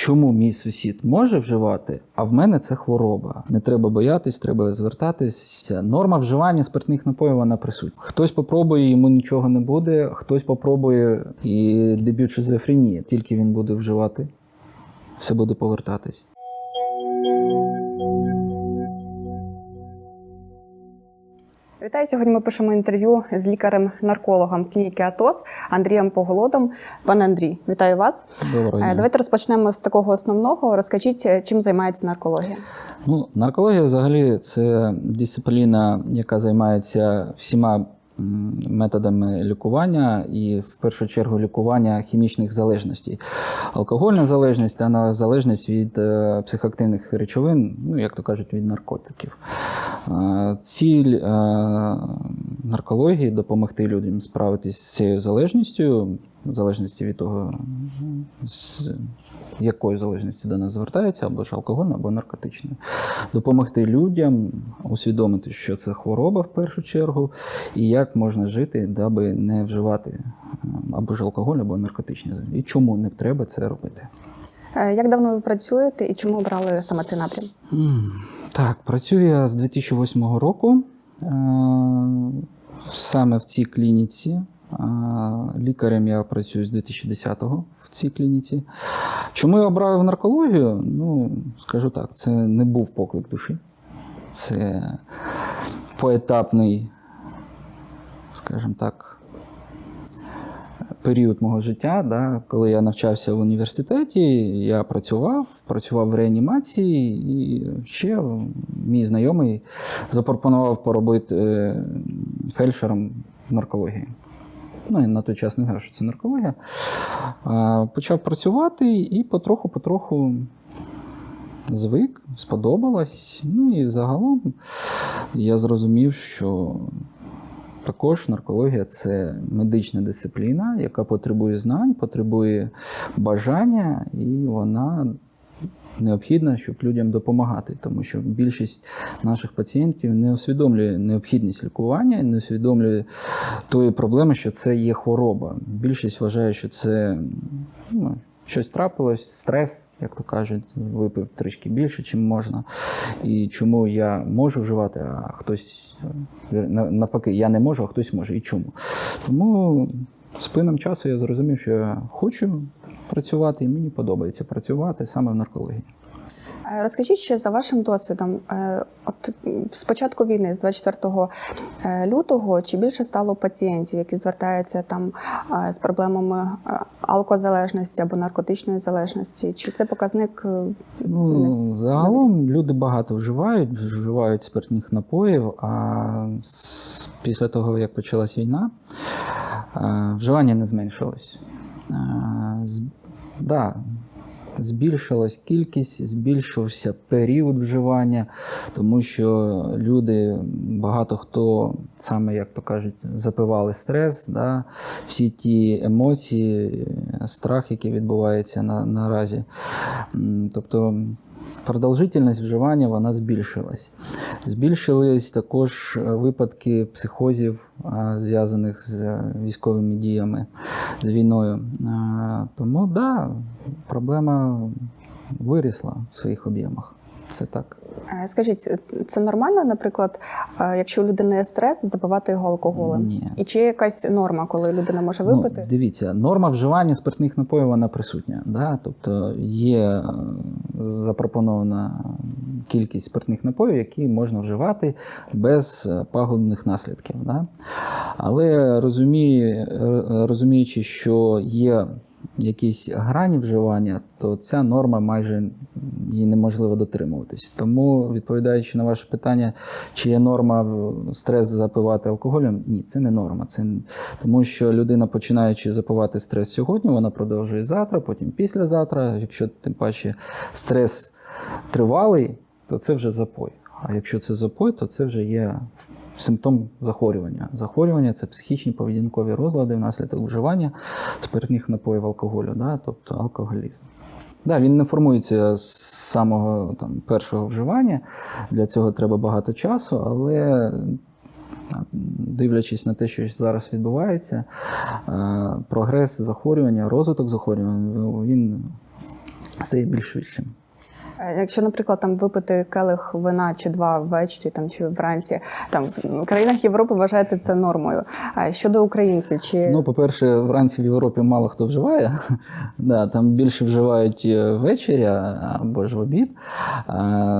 чому мій сусід може вживати, а в мене це хвороба. Не треба боятись, треба звертатись. Норма вживання спиртних напоїв вона присутня. Хтось попробує, йому нічого не буде, хтось попробує і дебют шизофренії. Тільки він буде вживати, все буде повертатись. Вітаю. Сьогодні ми пишемо інтерв'ю з лікарем-наркологом клініки АТОС Андрієм Поголодом. Пане Андрій, вітаю вас. Доброго Е, дня. Давайте розпочнемо з такого основного. Розкажіть, е, чим займається наркологія. Ну, наркологія взагалі це дисципліна, яка займається всіма методами лікування і в першу чергу лікування хімічних залежностей. Алкогольна залежність та залежність від е, психоактивних речовин, ну як то кажуть, від наркотиків. Е, Ціль е, наркології допомогти людям справитися з цією залежністю, в залежності від того, з якою залежністю до нас звертаються, або ж алкогольна, або наркотична. Допомогти людям усвідомити, що це хвороба в першу чергу, і як можна жити, даби не вживати ем, або ж алкоголь, або наркотичні. І чому не треба це робити. Е, Як давно ви працюєте і чому обрали саме цей напрям? Так, працюю я з 2008 року. Е, Саме в цій клініці. Лікарем я працюю з 2010-го в цій клініці. Чому я обрав наркологію? Ну, скажу так, це не був поклик душі. Це поетапний, скажімо так, період мого життя, да, коли я навчався в університеті, я працював, працював в реанімації, і ще мій знайомий запропонував поробити е, фельдшером в наркології. Ну, я на той час не знав, що це наркологія. Почав працювати і потроху-потроху звик, сподобалось. Ну і загалом я зрозумів, що також наркологія це медична дисципліна, яка потребує знань, потребує бажання, і вона необхідна, щоб людям допомагати, тому що більшість наших пацієнтів не усвідомлює необхідність лікування, не усвідомлює тої проблеми, що це є хвороба. Більшість вважає, що це ну, щось трапилось, стрес, як то кажуть, випив трішки більше, чим можна. І чому я можу вживати, а хтось навпаки, я не можу, а хтось може. І чому? Тому з плином часу я зрозумів, що я хочу працювати, і мені подобається працювати саме в наркології. Е, Розкажіть ще за вашим досвідом. е, От з початку війни, з 24 е, лютого, чи більше стало пацієнтів, які звертаються там з проблемами алкозалежності або наркотичної залежності? Чи це показник? Ну, загалом люди багато вживають, вживають спиртних напоїв, а після того, як почалась війна, вживання не зменшилось. Да, збільшилась кількість, збільшився період вживання, тому що люди, багато хто, саме як то кажуть, запивали стрес, да, всі ті емоції, страх, який відбувається на, наразі. Тобто продовжительність вживання вона збільшилась. Збільшились також е, випадки психозів, зв'язаних з е, військовими діями, з війною. Тому так, да, проблема вирісла в своїх об'ємах. Це так. Е, Скажіть, це нормально, наприклад, е, якщо у людини є стрес, запивати його алкоголем? Ні. І чи є якась норма, коли людина може випити? Ну, дивіться, норма вживання спиртних напоїв вона присутня. Да? Тобто є е, запропонована кількість спиртних напоїв, які можна вживати без е, пагубних наслідків. Да? Але розуміє, розуміючи, що є якісь грані вживання, то ця норма майже її неможливо дотримуватись. Тому, відповідаючи на ваше питання, чи є норма стрес запивати алкоголем, ні, це не норма. Це тому що людина, починаючи запивати стрес сьогодні, вона продовжує завтра, потім післязавтра. Якщо тим паче стрес тривалий, то це вже запой. А якщо це запой, то це вже є симптом захворювання. Захворювання це психічні поведінкові розлади внаслідок вживання спиртних напоїв алкоголю, да? тобто алкоголізм. Да, він не формується з самого там, першого вживання. Для цього треба багато часу, але дивлячись на те, що зараз відбувається, е, прогрес захворювання, розвиток захворювання, він стає більш швидшим. Якщо, наприклад, там випити келих вина чи два ввечері там чи вранці, там в країнах Європи вважається це нормою. А щодо українців, чи Ну, по-перше, вранці в Європі мало хто вживає. да, там більше вживають е, ввечері або ж в обід.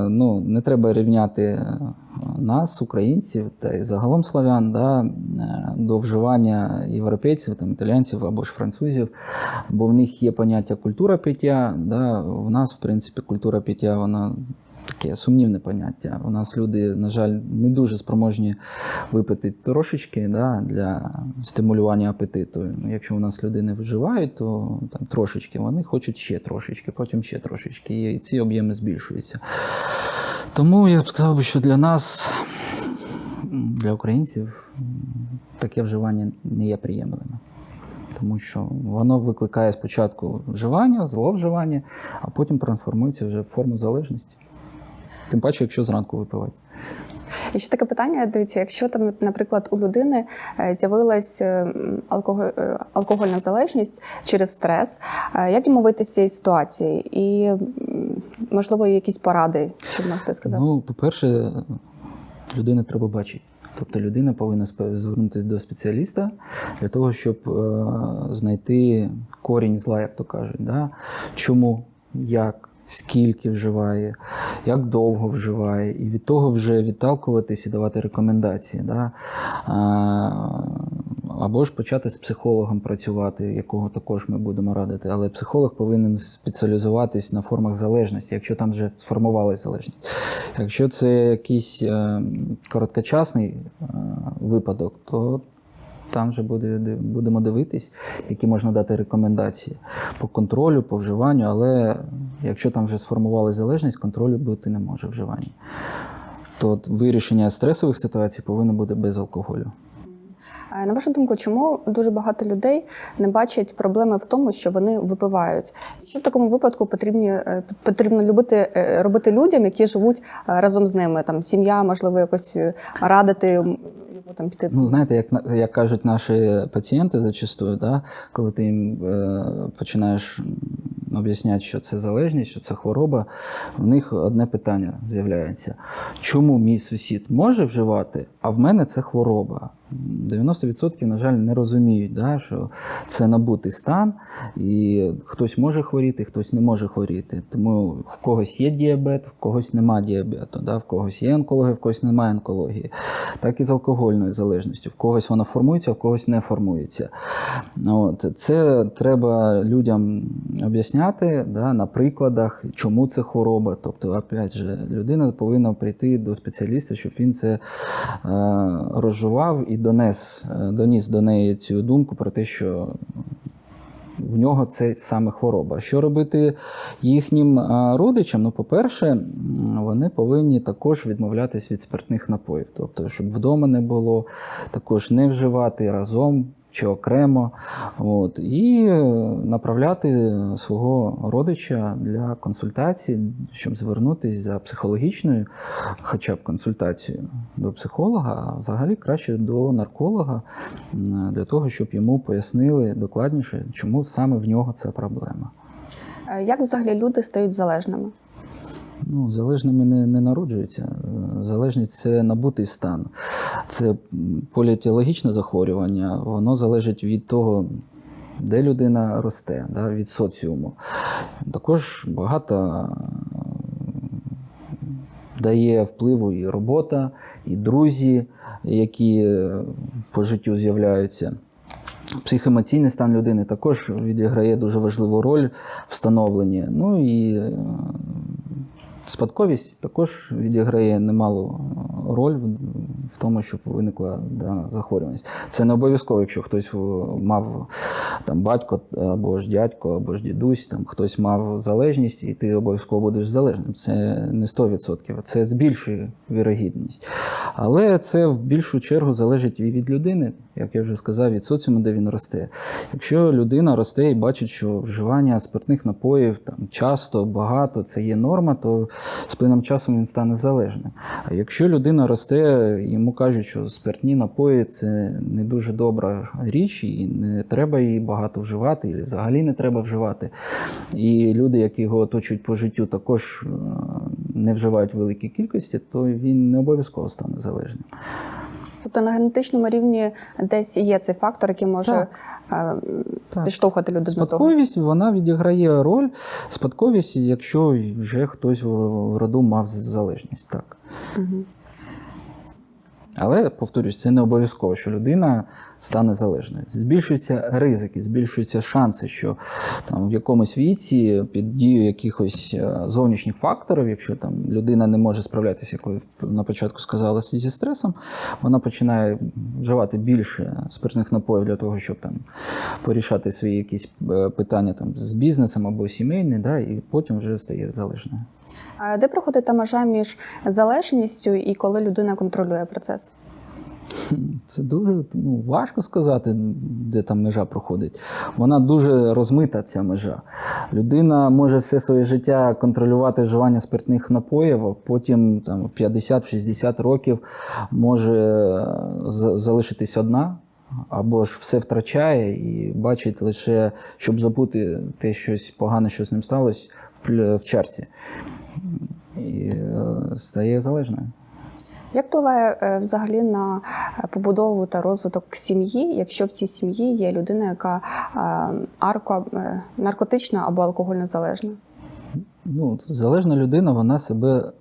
Ну, не треба рівняти нас, українців, та й загалом славян, да, е, до вживання європейців, там, італійців або ж французів, бо в них є поняття культура пиття. Да, в нас, в принципі, культура пиття, вона таке сумнівне поняття. У нас люди, на жаль, не дуже спроможні випити трошечки да, для стимулювання апетиту. Ну, Якщо у нас люди не вживають, то там трошечки вони хочуть ще трошечки, потім ще трошечки, і ці об'єми збільшуються. Тому я б сказав, би, що для нас, для українців, таке вживання не є приємним. Тому що воно викликає спочатку вживання, зловживання, а потім трансформується вже в форму залежності. Тим паче, якщо зранку випивати. І ще таке питання: дивіться, якщо там, наприклад, у людини е, з'явилась е, м, алкого- е, алкогольна залежність через стрес, як йому вийти з цієї ситуації? І можливо, якісь поради, що ви можете сказати? Ну, по-перше, людину треба бачити. Тобто людина повинна звернутися до спеціаліста для того, щоб е, знайти корінь зла, як то кажуть. Да? Чому, як, скільки вживає, як довго вживає, і від того вже відталкуватись і давати рекомендації. Да? Або ж почати з психологом працювати, якого також ми будемо радити. Але психолог повинен спеціалізуватись на формах залежності, якщо там вже сформувалася залежність. Якщо це якийсь е, короткочасний е, випадок, то там вже буде, будемо дивитись, які можна дати рекомендації по контролю, по вживанню, але якщо там вже сформувалася залежність, контролю бути не може вживання. То вирішення стресових ситуацій повинно бути без алкоголю. Е, На вашу думку, чому дуже багато людей не бачать проблеми в тому, що вони випивають? Що в такому випадку потрібні, е, потрібно любити е, робити людям, які живуть разом з ними? Там сім'я, можливо, якось радити йому там піти. Ну, знаєте, як, як кажуть наші пацієнти зачастую, да, коли ти їм е, починаєш об'ясняти, що це залежність, що це хвороба, в них одне питання з'являється: чому мій сусід може вживати, а в мене це хвороба? 90%, на жаль, не розуміють, да, що це набутий стан, і хтось може хворіти, хтось не може хворіти. Тому в когось є діабет, в когось нема діабету, да, в когось є онкологія, в когось немає онкології. Так і з алкогольною залежністю. В когось вона формується, в когось не формується. От. Це треба людям об'ясняти да, на прикладах, чому це хвороба. Тобто, опять же, людина повинна прийти до спеціаліста, щоб він це е, розжував і донес, е, доніс до неї цю думку про те, що в нього це саме хвороба. Що робити їхнім родичам? Ну, по-перше, вони повинні також відмовлятись від спиртних напоїв, тобто, щоб вдома не було, також не вживати разом. Чи окремо, от, і е, направляти свого родича для консультації, щоб звернутися за психологічною, хоча б консультацією до психолога, а взагалі краще до нарколога, для того, щоб йому пояснили докладніше, чому саме в нього ця проблема. Е, Як взагалі люди стають залежними? Ну, залежними не, не народжуються. Е, Залежність це набутий стан. Це поліетіологічне захворювання, воно залежить від того, де людина росте, да, від соціуму. Також багато е, дає впливу і робота, і друзі, які е, по життю з'являються. Психоемоційний стан людини також відіграє дуже важливу роль в становленні. Ну і спадковість також відіграє немалу е, роль в, тому, щоб виникла дана захворюваність. Це не обов'язково, якщо хтось мав там батько або ж дядько, або ж дідусь, там хтось мав залежність, і ти обов'язково будеш залежним. Це не 100%, це збільшує вірогідність. Але це в більшу чергу залежить і від людини, як я вже сказав, від соціуму, де він росте. Якщо людина росте і бачить, що вживання спиртних напоїв там часто, багато, це є норма, то з плином часу він стане залежним. А якщо людина росте йому кажуть, що спиртні напої це не дуже добра річ, і не треба її багато вживати, і взагалі не треба вживати. І люди, які його оточують по життю, також е, не вживають великі кількості, то він не обов'язково стане залежним. Тобто на генетичному рівні десь є цей фактор, який може Так. е, підштовхувати людину до того. Спадковість вона відіграє роль. Спадковість, якщо вже хтось в роду мав залежність, так. Угу. Але повторюсь, це не обов'язково, що людина стане залежною. Збільшуються ризики, збільшуються шанси, що там в якомусь віці під дією якихось е, зовнішніх факторів, якщо там людина не може справлятися, як ви на початку сказали, зі стресом, вона починає вживати більше спиртних напоїв для того, щоб там порішати свої якісь е, питання там з бізнесом або сімейні, да, і потім вже стає залежною. Де проходить та межа між залежністю і коли людина контролює процес? Це дуже ну, важко сказати, де там межа проходить. Вона дуже розмита, ця межа. Людина може все своє життя контролювати вживання спиртних напоїв, а потім там, в 50-60 років може е, залишитись одна. Або ж все втрачає і бачить лише, щоб забути те щось погане, що з ним сталося в, чарці. І е, стає залежною. Як впливає е, взагалі на е, побудову та розвиток сім'ї, якщо в цій сім'ї є людина, яка е, арко, наркотична або алкогольно залежна? Ну, залежна людина, вона себе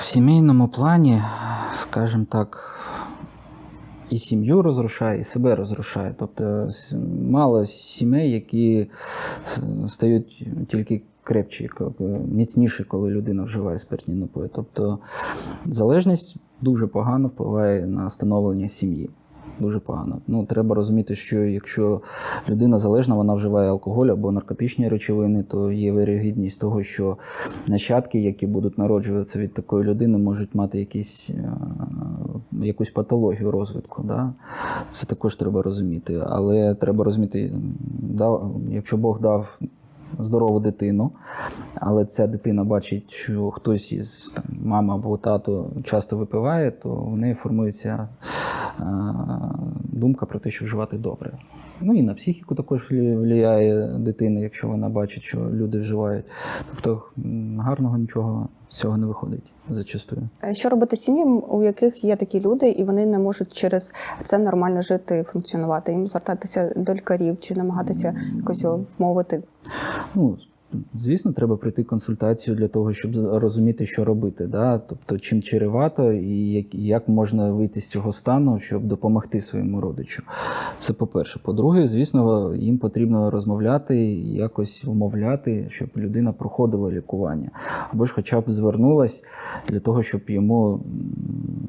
в сімейному плані, скажімо так, і сім'ю розрушає, і себе розрушає. Тобто мало сімей, які стають тільки крепчі, ко- міцніші, коли людина вживає спиртні напої. Тобто залежність дуже погано впливає на становлення сім'ї. Дуже погано. Ну, треба розуміти, що якщо людина залежна, вона вживає алкоголь або наркотичні речовини, то є вирогідність того, що нащадки, які будуть народжуватися від такої людини, можуть мати якісь, е, якусь патологію розвитку. Да? Це також треба розуміти. Але треба розуміти, дав, якщо Бог дав здорову дитину, але ця дитина бачить, що хтось із там, мама або тато часто випиває, то в неї формується е, думка про те, що вживати добре. Ну і на психіку також впливає дитина, якщо вона бачить, що люди вживають. Тобто гарного нічого з цього не виходить зачастую. Що робити сім'ям, у яких є такі люди, і вони не можуть через це нормально жити і функціонувати? Їм звертатися до лікарів чи намагатися якось його вмовити? Ну, звісно, треба пройти консультацію для того, щоб розуміти, що робити. Да? Тобто, чим чревато і як, можна вийти з цього стану, щоб допомогти своєму родичу. Це по-перше. По-друге, звісно, їм потрібно розмовляти, якось вмовляти, щоб людина проходила лікування. Або ж хоча б звернулась для того, щоб йому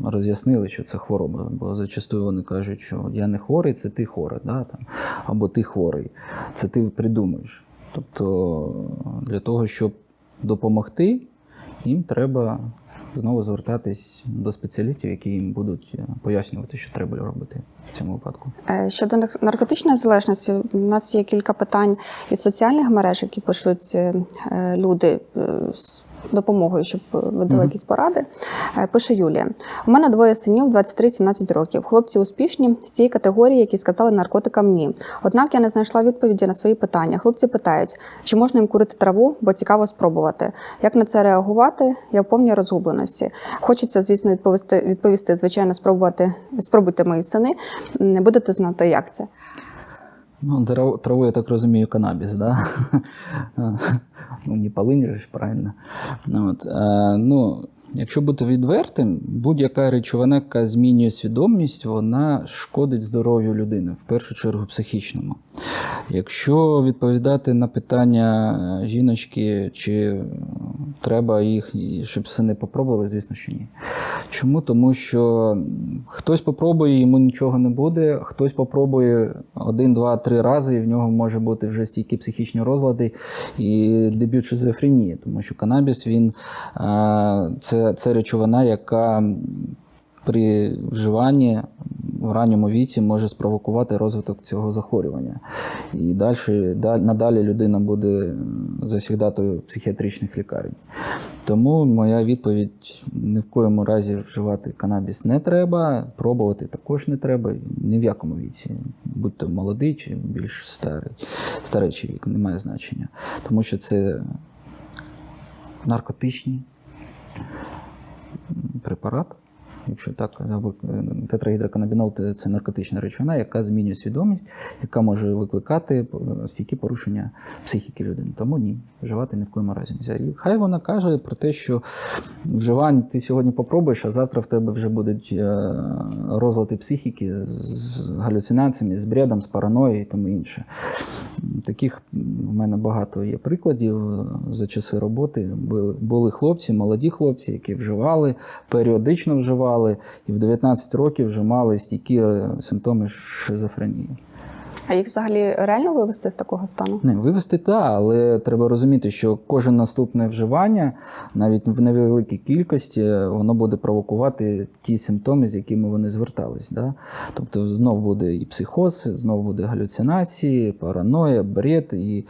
роз'яснили, що це хвороба. Бо зачастую вони кажуть, що я не хворий, це ти хворий, да? або ти хворий, це ти придумаєш. Тобто для того, щоб допомогти, їм треба знову звертатись до спеціалістів, які їм будуть е, пояснювати, що треба робити в цьому випадку. Е, Щодо нар- наркотичної залежності, у нас є кілька питань із соціальних мереж, які пишуть е, люди з допомогою, щоб ви дали якісь поради. Е, Пише Юлія: у мене двоє синів 23-17 років. Хлопці успішні з тієї категорії, які сказали наркотикам ні. Однак я не знайшла відповіді на свої питання. Хлопці питають, чи можна їм курити траву, бо цікаво спробувати. Як на це реагувати? Я в повній розгубленості. Хочеться, звісно, відповісти, відповісти звичайно, спробувати спробуйте мої сини. Не будете знати, як це. Ну, траву, я так розумію, канабіс, да? ну, не полинь же правильно. Ну, От, е, ну, якщо бути відвертим, будь-яка речовина, яка змінює свідомість, вона шкодить здоров'ю людини, в першу чергу психічному. Якщо відповідати на питання е, жіночки, чи треба їх, щоб сини попробували, звісно, що ні. Чому? Тому що хтось попробує, йому нічого не буде, хтось попробує один, два, три рази, і в нього може бути вже стільки психічні розлади і дебют шизофренії, тому що канабіс він е, це, речовина, яка при вживанні в ранньому віці може спровокувати розвиток цього захворювання. І далі, да- надалі людина буде завсігдатою психіатричних лікарень. Тому моя відповідь ні в коєму разі вживати канабіс не треба, пробувати також не треба, ні в якому віці, будь то молодий чи більш старий, чи вік, немає значення. Тому що це наркотичні препарат. Якщо так, тетрагідроканабінол – це наркотична речовина, яка змінює свідомість, яка може викликати стійкі порушення психіки людини. Тому ні, вживати ні в коєму разі не можна. І хай вона каже про те, що вживання ти сьогодні попробуєш, а завтра в тебе вже будуть е, розлади психіки з галюцинаціями, з бредом, з параноєю і тому інше. Таких в мене багато є прикладів за часи роботи. Були, були хлопці, молоді хлопці, які вживали, періодично вживали, і в 19 років вже мали стійкі е, симптоми шизофренії. А їх взагалі реально вивести з такого стану? Не, вивести так, але треба розуміти, що кожне наступне вживання, навіть в невеликій кількості, воно буде провокувати ті симптоми, з якими вони звертались. Да? Тобто знов буде і психоз, знов буде галюцинації, параноя, бред, і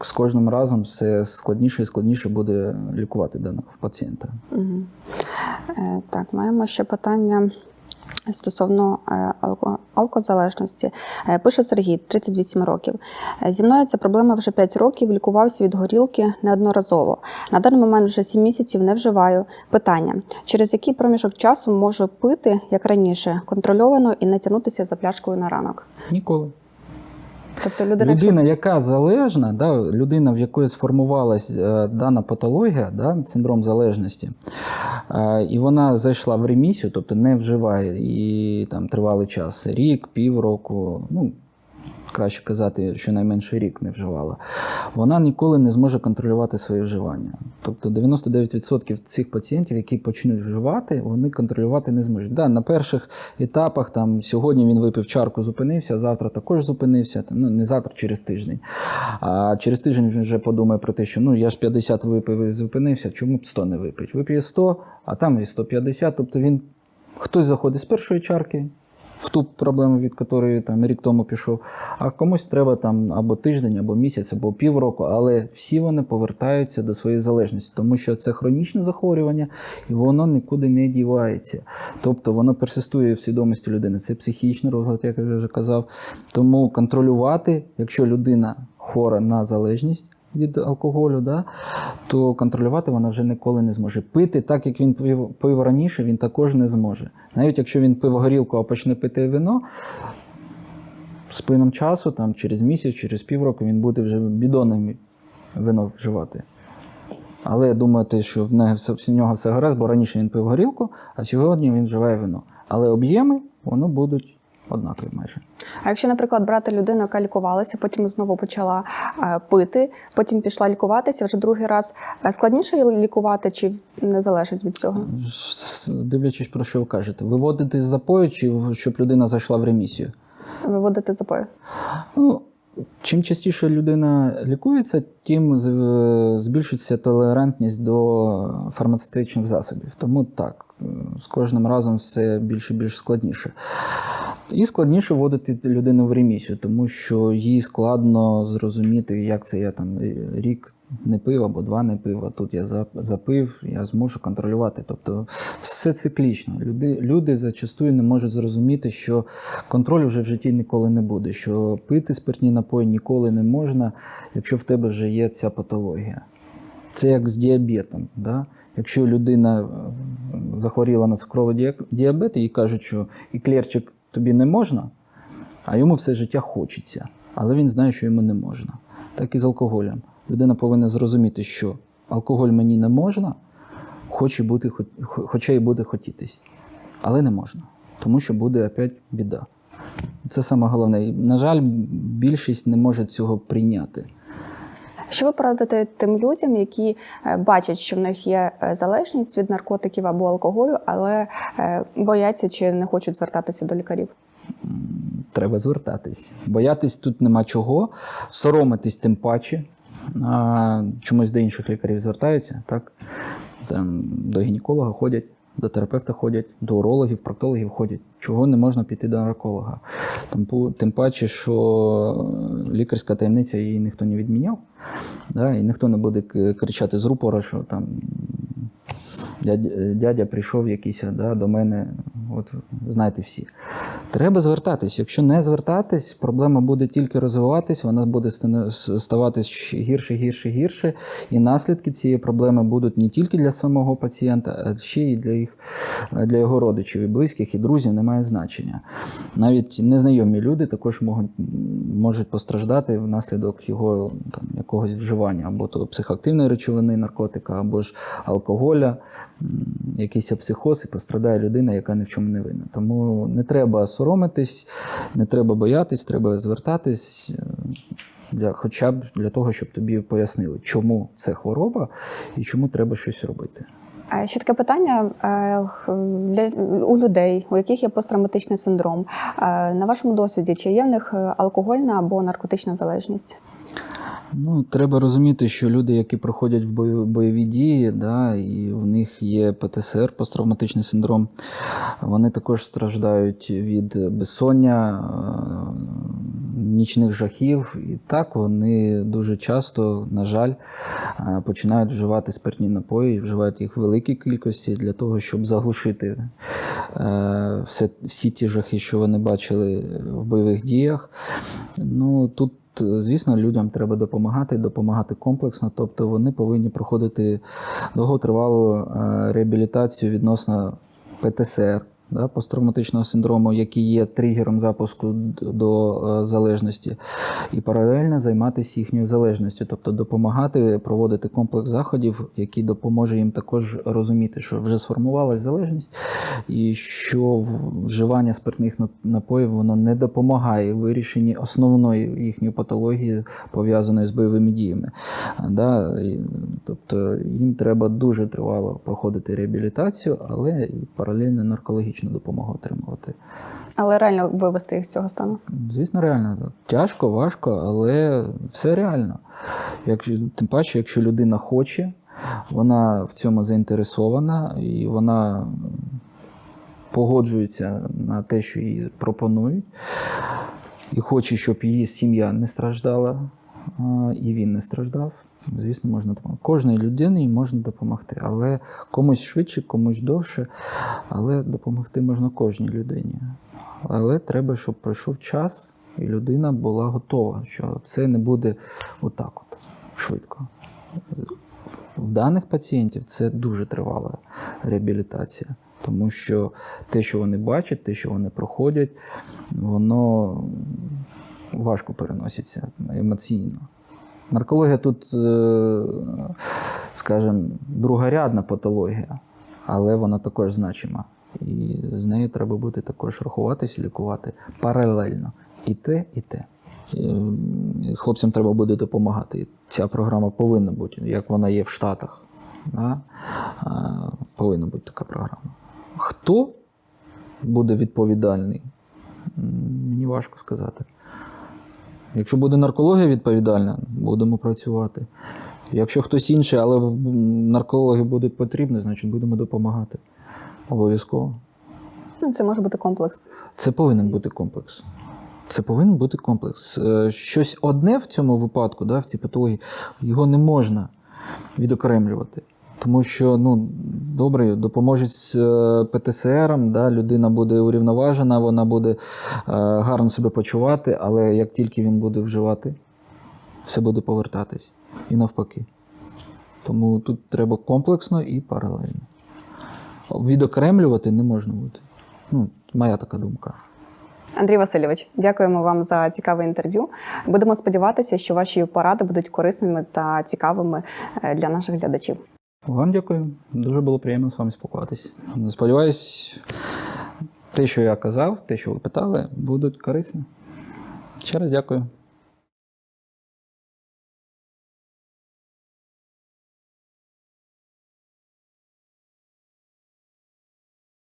з кожним разом все складніше і складніше буде лікувати даного пацієнта. Угу. Так, маємо ще питання. Стосовно е, алко- алкозалежності, Е, пише Сергій, 38 років. Е, Зі мною ця проблема вже 5 років. Лікувався від горілки неодноразово. На даний момент вже 7 місяців не вживаю. Питання: через який проміжок часу можу пити, як раніше, контрольовано і не тягнутися за пляшкою на ранок? Ніколи. Тобто людина, людина що... яка залежна, да, людина, в якої сформувалась е, дана патологія, да, синдром залежності, е, і вона зайшла в ремісію, тобто не вживає і там тривалий час рік, півроку, ну. Краще казати, що найменше рік не вживала, вона ніколи не зможе контролювати своє вживання. Тобто 99% цих пацієнтів, які почнуть вживати, вони контролювати не зможуть. Да, на перших етапах там сьогодні він випив чарку, зупинився, завтра також зупинився. Ну не завтра, через тиждень. А через тиждень він вже подумає про те, що ну я ж 50 випив і зупинився, чому б 100 не випить? Вип'є 100, а там і 150. Тобто він хтось заходить з першої чарки. В ту проблему, від якої там рік тому пішов, а комусь треба там або тиждень, або місяць, або півроку, але всі вони повертаються до своєї залежності, тому що це хронічне захворювання і воно нікуди не дівається. Тобто воно персистує в свідомості людини. Це психічний розлад, як я вже казав. Тому контролювати, якщо людина хвора на залежність. Від алкоголю, да, то контролювати вона вже ніколи не зможе. Пити так, як він пив, раніше, він також не зможе. Навіть якщо він пив горілку, а почне пити вино, з плином часу, там, через місяць, через півроку, він буде вже бідонами вино вживати. Але думати, що в нього в нього все гаразд, бо раніше він пив горілку, а сьогодні він вживає вино. Але об'єми воно будуть однакові майже. А якщо, наприклад, брати людину, яка лікувалася, потім знову почала е, пити, потім пішла лікуватися вже другий раз, е, складніше її лікувати чи не залежить від цього? Дивлячись, про що ви кажете, виводити з запою, чи щоб людина зайшла в ремісію? Виводити запою? Ну, чим частіше людина лікується, тим з- збільшується толерантність до фармацевтичних засобів. Тому так, з кожним разом все більше і більш складніше. І складніше вводити людину в ремісію, тому що їй складно зрозуміти, як це я там рік не пив або два не пив, а тут я запив, я зможу контролювати. Тобто все циклічно. Люди, люди зачастую не можуть зрозуміти, що контролю вже в житті ніколи не буде, що пити спиртні напої ніколи не можна, якщо в тебе вже є ця патологія. Це як з діабетом. Да? Якщо людина е, захворіла на цукровий діабет, і кажуть, що іклерчик тобі не можна, а йому все життя хочеться, але він знає, що йому не можна. Так і з алкоголем. Людина повинна зрозуміти, що алкоголь мені не можна, хоче бути, хо- хо- хоча й буде хотітись, але не можна, тому що буде опять біда. Це саме головне. І, на жаль, більшість не може цього прийняти. Що ви порадите тим людям, які е, бачать, що в них є е, залежність від наркотиків або алкоголю, але е, бояться чи не хочуть звертатися до лікарів? треба звертатись. Боятись тут нема чого, соромитись тим паче. Чомусь до інших лікарів звертаються, так? Там, до гінеколога ходять, До терапевта ходять, до урологів, проктологів ходять. Чого не можна піти до нарколога? Тим, паче, що лікарська таємниця її ніхто не відміняв. Да? І ніхто не буде кричати з рупора, що там дядя, дядя прийшов якийсь да, до мене, от знаєте всі. Треба звертатись. Якщо не звертатись, проблема буде тільки розвиватись, вона буде ставати гірше, гірше, гірше. І наслідки цієї проблеми будуть не тільки для самого пацієнта, а ще й для, їх, для його родичів і близьких, і друзів немає значення. Навіть незнайомі люди також можуть, можуть постраждати внаслідок його там, якогось вживання, або то психоактивної речовини, наркотика, або ж алкоголя, якийсь психоз, і пострадає людина, яка ні в чому не винна. Тому не треба соромитись, не треба боятись, треба звертатись. е, Для, хоча б для того, щоб тобі пояснили, чому це хвороба і чому треба щось робити. Ще таке питання е, для у людей, у яких є посттравматичний синдром. Е, На вашому досвіді, чи є в них алкогольна або наркотична залежність? Ну, треба розуміти, що люди, які проходять в бойові дії, да, і в них є ПТСР, посттравматичний синдром, вони також страждають від безсоння, е, нічних жахів. І так вони дуже часто, на жаль, е, починають вживати спиртні напої, вживають їх в великій кількості для того, щоб заглушити е, все, всі ті жахи, що вони бачили в бойових діях. Ну, тут Звісно, людям треба допомагати, допомагати комплексно, тобто вони повинні проходити довготривалу е, реабілітацію відносно ПТСР, да, посттравматичного синдрому, який є тригером запуску до е, залежності, і паралельно займатися їхньою залежністю, тобто допомагати проводити комплекс заходів, який допоможе їм також розуміти, що вже сформувалась залежність, і що вживання спиртних напоїв воно не допомагає в вирішенні основної їхньої патології, пов'язаної з бойовими діями. Да? Тобто їм треба дуже тривало проходити реабілітацію, але і паралельно наркологічну допомогу отримувати. Але реально вивести їх з цього стану? Звісно, реально. так. Тяжко, важко, але все реально. Якщо, тим паче, якщо людина хоче, вона в цьому заінтересована і вона погоджується на те, що їй пропонують, і хоче, щоб її сім'я не страждала, і він не страждав. Звісно, можна допомогти. Кожній людині можна допомогти, але комусь швидше, комусь довше, але допомогти можна кожній людині. Але треба, щоб пройшов час, і людина була готова, що це не буде отак от швидко. В даних пацієнтів це дуже тривала реабілітація, тому що те, що вони бачать, те, що вони проходять, воно важко переноситься емоційно. Наркологія тут, е, скажімо, другорядна патологія, але вона також значима. І з нею треба буде також рахуватися лікувати паралельно. І те, і те. І, Хлопцям треба буде допомагати. І Ця програма повинна бути, як вона є в Штатах. Да? Повинна бути така програма. Хто буде відповідальний? Мені важко сказати. Якщо буде наркологія відповідальна, будемо працювати. Якщо хтось інший, але наркологи будуть потрібні, значить будемо допомагати. Обов'язково. Ну, це може бути комплекс. Це повинен бути комплекс. Це повинен бути комплекс. Е, Щось одне в цьому випадку, да, в цій патології, його не можна відокремлювати. Тому що, ну, добре, допоможуть е, да, людина буде урівноважена, вона буде е, гарно себе почувати, але як тільки він буде вживати, все буде повертатись. І навпаки. Тому тут треба комплексно і паралельно. Відокремлювати не можна бути. Ну, моя така думка. Андрій Васильович, дякуємо вам за цікаве інтерв'ю. Будемо сподіватися, що ваші поради будуть корисними та цікавими е, для наших глядачів. Вам дякую. Дуже було приємно з вами спілкуватись. Сподіваюсь, те, що я казав, те, що ви питали, будуть корисні. Ще раз дякую.